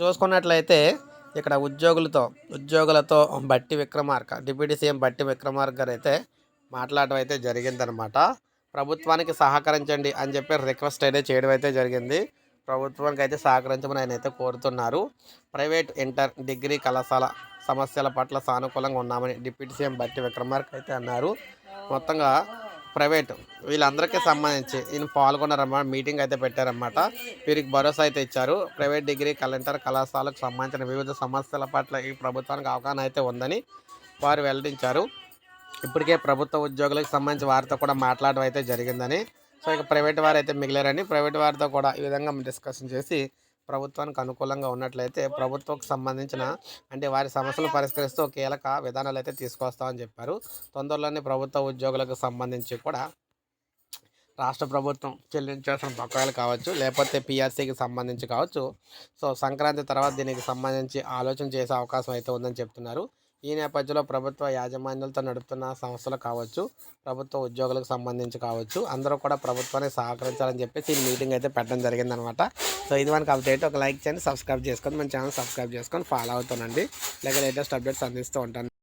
చూసుకున్నట్లయితే ఇక్కడ ఉద్యోగులతో ఉద్యోగులతో బట్టి విక్రమార్క డిప్యూటీ సీఎం బట్టి విక్రమార్క గారు అయితే మాట్లాడడం అయితే జరిగిందనమాట. ప్రభుత్వానికి సహకరించండి అని చెప్పి రిక్వెస్ట్ అయితే చేయడం అయితే జరిగింది. ప్రభుత్వానికి అయితే సహకరించమని ఆయన అయితే కోరుతున్నారు. ప్రైవేట్ ఇంటర్ డిగ్రీ కళాశాల సమస్యల పట్ల సానుకూలంగా ఉన్నామని డిప్యూటీ సీఎం బట్టి విక్రమార్క అయితే అన్నారు. మొత్తంగా ప్రైవేట్. వీళ్ళందరికీ సంబంధించి ఈయన పాల్గొన్నారన్నమాట మీటింగ్ అయితే పెట్టారన్నమాట. వీరికి భరోసా అయితే ఇచ్చారు. ప్రైవేట్ డిగ్రీ కలెంటర్ కళాశాలకు సంబంధించిన వివిధ సమస్యల పట్ల ఈ ప్రభుత్వానికి అవగాహన అయితే ఉందని వారు వెల్లడించారు. ఇప్పటికే ప్రభుత్వ ఉద్యోగులకు సంబంధించి వారితో కూడా మాట్లాడడం అయితే జరిగిందని. సో ఇక ప్రైవేట్ వారు అయితే మిగిలారని ప్రైవేట్ వారితో కూడా ఈ విధంగా డిస్కషన్ చేసి ప్రభుత్వానికి అనుకూలంగా ఉన్నట్లయితే ప్రభుత్వంకి సంబంధించిన అంటే వారి సమస్యలు పరిష్కరిస్తూ కీలక విధానాలు అయితే తీసుకొస్తామని చెప్పారు. తొందరలోనే ప్రభుత్వ ఉద్యోగులకు సంబంధించి కూడా రాష్ట్ర ప్రభుత్వం చెల్లించాల్సిన బకాయిలు కావచ్చు లేకపోతే పిఆర్సీకి సంబంధించి కావచ్చు. సో సంక్రాంతి తర్వాత దీనికి సంబంధించి ఆలోచన చేసే అవకాశం అయితే ఉందని చెప్తున్నారు. ఈ నేపథ్యంలో ప్రభుత్వ యాజమాన్యాలతో నడుపుతున్న సంస్థలు కావచ్చు ప్రభుత్వ ఉద్యోగులకు సంబంధించి కావచ్చు అందరూ కూడా ప్రభుత్వానికి సహకరించాలని చెప్పేసి ఈ మీటింగ్ అయితే పెట్టడం జరిగిందనమాట. సో ఇది మనకి అప్డేట్ ఒక లైక్ చేయండి సబ్స్క్రైబ్ చేసుకొని మన ఛానల్ సబ్స్క్రైబ్ చేసుకొని ఫాలో అవుతానండి లేక లేటెస్ట్ అప్డేట్స్ అందిస్తూ ఉంటాను.